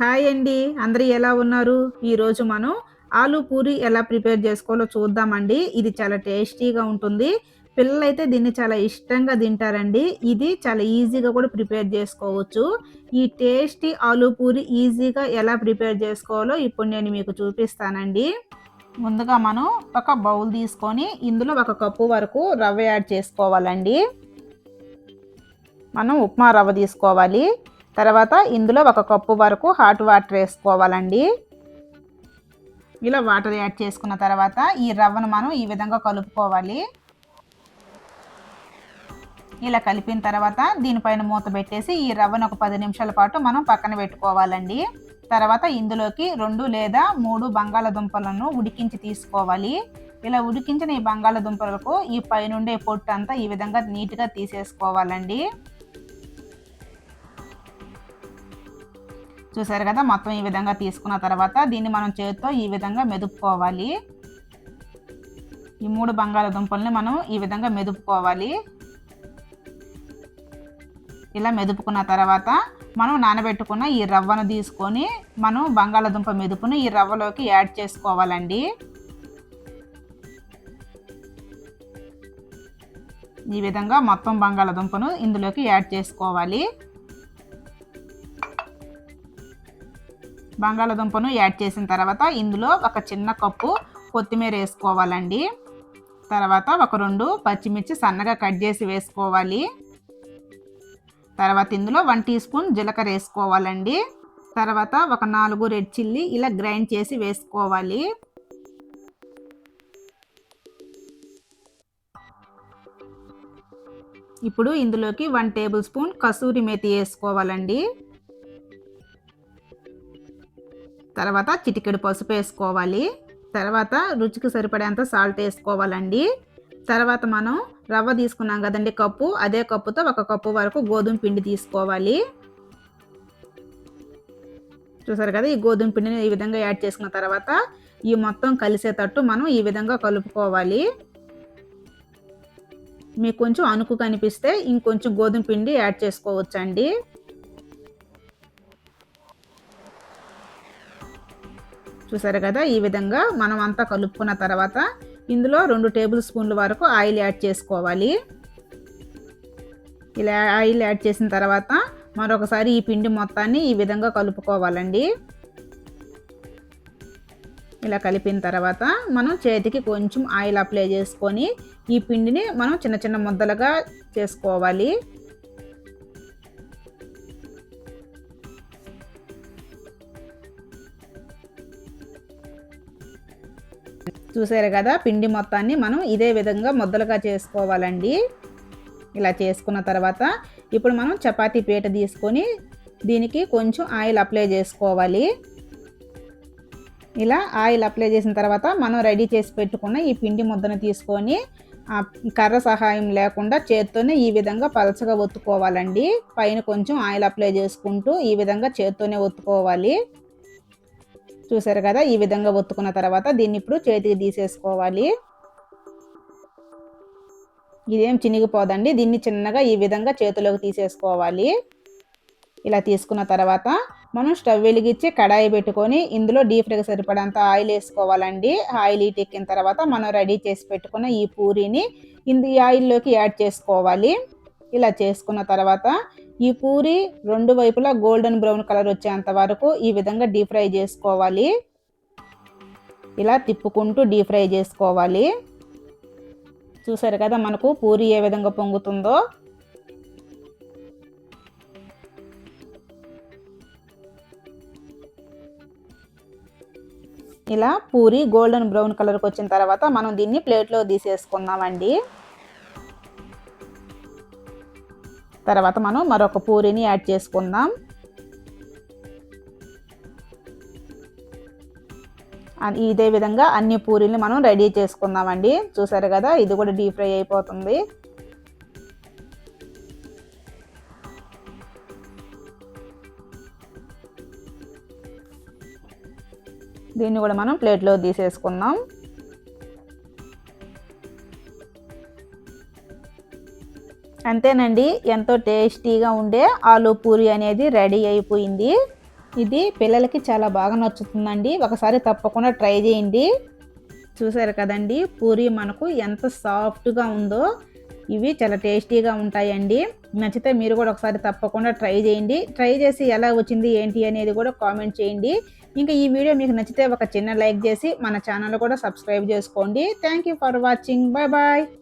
Hi అండి. అందరూ ఎలా ఉన్నారు? ఈరోజు మనం ఆలు పూరి ఎలా ప్రిపేర్ చేసుకోవాలో చూద్దామండి. ఇది చాలా టేస్టీగా ఉంటుంది. పిల్లలైతే దీన్ని చాలా ఇష్టంగా తింటారండి. ఇది చాలా ఈజీగా కూడా ప్రిపేర్ చేసుకోవచ్చు. ఈ టేస్టీ ఆలు పూరి ఈజీగా ఎలా ప్రిపేర్ చేసుకోవాలో ఇప్పుడు నేను మీకు చూపిస్తానండి. ముందుగా మనం ఒక బౌల్ తీసుకొని ఇందులో ఒక కప్పు వరకు రవ్వ యాడ్ చేసుకోవాలండి. మనం ఉప్మా రవ్వ తీసుకోవాలి. తర్వాత ఇందులో ఒక కప్పు వరకు హాట్ వాటర్ వేసుకోవాలండి. ఇలా వాటర్ యాడ్ చేసుకున్న తర్వాత ఈ రవ్వను మనం ఈ విధంగా కలుపుకోవాలి. ఇలా కలిపిన తర్వాత దీనిపైన మూత పెట్టేసి ఈ రవ్వను ఒక పది నిమిషాల పాటు మనం పక్కన పెట్టుకోవాలండి. తర్వాత ఇందులోకి రెండు లేదా మూడు బంగాళదుంపలను ఉడికించి తీసుకోవాలి. ఇలా ఉడికించిన ఈ బంగాళదుంపలకు ఈ పైనుండే పొట్టు అంతా ఈ విధంగా నీట్గా తీసేసుకోవాలండి. చూసారు కదా మొత్తం ఈ విధంగా తీసుకున్న తర్వాత దీన్ని మనం చేతితో ఈ విధంగా మెదుపుకోవాలి. ఈ మూడు బంగాళదుంపల్ని మనం ఈ విధంగా మెదుపుకోవాలి. ఇలా మెదుపుకున్న తర్వాత మనం నానబెట్టుకున్న ఈ రవ్వను తీసుకొని మనం బంగాళదుంప మెదుపును ఈ రవ్వలోకి యాడ్ చేసుకోవాలండి. ఈ విధంగా మొత్తం బంగాళదుంపను ఇందులోకి యాడ్ చేసుకోవాలి. బంగాళదుంపను యాడ్ చేసిన తర్వాత ఇందులో ఒక చిన్న కప్పు కొత్తిమీర వేసుకోవాలండి. తర్వాత ఒక రెండు పచ్చిమిర్చి సన్నగా కట్ చేసి వేసుకోవాలి. తర్వాత ఇందులో వన్ టీ స్పూన్ జీలకర్ర వేసుకోవాలండి. తర్వాత ఒక నాలుగు రెడ్ చిల్లీ ఇలా గ్రైండ్ చేసి వేసుకోవాలి. ఇప్పుడు ఇందులోకి one tablespoon kasuri methi వేసుకోవాలండి. తర్వాత చిటికెడు పసుపు వేసుకోవాలి. తర్వాత రుచికి సరిపడేంత సాల్ట్ వేసుకోవాలండి. తర్వాత మనం రవ్వ తీసుకున్నాం కదండి కప్పు. అదే కప్పుతో ఒక కప్పు వరకు గోధుమ పిండి తీసుకోవాలి. చూసారు కదా ఈ గోధుమ పిండిని ఈ విధంగా యాడ్ చేసుకున్న తర్వాత ఈ మొత్తం కలిసేటట్టు మనం ఈ విధంగా కలుపుకోవాలి. మీకు కొంచెం అనుకు కనిపిస్తే ఇంకొంచెం గోధుమ పిండి యాడ్ చేసుకోవచ్చండి. చూసారు కదా? ఈ విధంగా మనం అంతా కలుపుకున్న తర్వాత ఇందులో రెండు టేబుల్ స్పూన్ల వరకు ఆయిల్ యాడ్ చేసుకోవాలి. ఇలా ఆయిల్ యాడ్ చేసిన తర్వాత మరొకసారి ఈ పిండి మొత్తాన్ని ఈ విధంగా కలుపుకోవాలండి. ఇలా కలిపిన తర్వాత మనం చేతికి కొంచెం ఆయిల్ అప్లై చేసుకొని ఈ పిండిని మనం చిన్న చిన్న ముద్దలుగా చేసుకోవాలి. చూసారు కదా పిండి మొత్తాన్ని మనం ఇదే విధంగా ముద్దలుగా చేసుకోవాలండి. ఇలా చేసుకున్న తర్వాత ఇప్పుడు మనం చపాతీ పీట తీసుకొని దీనికి కొంచెం ఆయిల్ అప్లై చేసుకోవాలి. ఇలా ఆయిల్ అప్లై చేసిన తర్వాత మనం రెడీ చేసి పెట్టుకున్న ఈ పిండి ముద్దను తీసుకొని కర్ర సహాయం లేకుండా చేత్తోనే ఈ విధంగా పలచగా ఒత్తుకోవాలండి. పైన కొంచెం ఆయిల్ అప్లై చేసుకుంటూ ఈ విధంగా చేత్తోనే ఒత్తుకోవాలి. చూసారు కదా ఈ విధంగా ఒత్తుకున్న తర్వాత దీన్ని ఇప్పుడు చేతికి తీసేసుకోవాలి. ఇదేం చినిగిపోదండి. దీన్ని చిన్నగా ఈ విధంగా చేతిలోకి తీసేసుకోవాలి. ఇలా తీసుకున్న తర్వాత మనం స్టవ్ వెలిగించి కడాయి పెట్టుకొని ఇందులో డీప్ ఫ్రైకి సరిపడంత ఆయిల్ వేసుకోవాలండి. ఆయిల్ ఎక్కిన తర్వాత మనం రెడీ చేసి పెట్టుకున్న ఈ పూరీని ఇందు ఈ ఆయిల్లోకి యాడ్ చేసుకోవాలి. ఇలా చేసుకున్న తర్వాత ఈ పూరి రెండు వైపులా గోల్డెన్ బ్రౌన్ కలర్ వచ్చేంత వరకు ఈ విధంగా డీప్ ఫ్రై చేసుకోవాలి. ఇలా తిప్పుకుంటూ డీప్ ఫ్రై చేసుకోవాలి. చూసారు కదా మనకు పూరి ఏ విధంగా పొంగుతుందో? ఇలా పూరి గోల్డెన్ బ్రౌన్ కలర్కి వచ్చిన తర్వాత మనం దీన్ని ప్లేట్లో తీసేసుకుందామండి. తర్వాత మనం మరొక పూరిని యాడ్ చేసుకుందాం. ఇదే విధంగా అన్ని పూరీలు మనం రెడీ చేసుకుందామండి. చూసారు కదా ఇది కూడా డీప్ ఫ్రై అయిపోతుంది. దీన్ని కూడా మనం ప్లేట్లో తీసేసుకుందాం. అంతేనండి. ఎంతో టేస్టీగా ఉండే ఆలూ పూరి అనేది రెడీ అయిపోయింది. ఇది పిల్లలకి చాలా బాగా నచ్చుతుందండి. ఒకసారి తప్పకుండా ట్రై చేయండి. చూసారు కదండి పూరి మనకు ఎంత సాఫ్ట్గా ఉందో ఇవి చాలా టేస్టీగా ఉంటాయండి. నచ్చితే మీరు కూడా ఒకసారి తప్పకుండా ట్రై చేయండి. ట్రై చేసి ఎలా వచ్చింది ఏంటి అనేది కూడా కామెంట్ చేయండి. ఇంకా ఈ వీడియో మీకు నచ్చితే ఒక చిన్న లైక్ చేసి మన ఛానల్ కూడా సబ్స్క్రైబ్ చేసుకోండి. Thank you for watching. Bye bye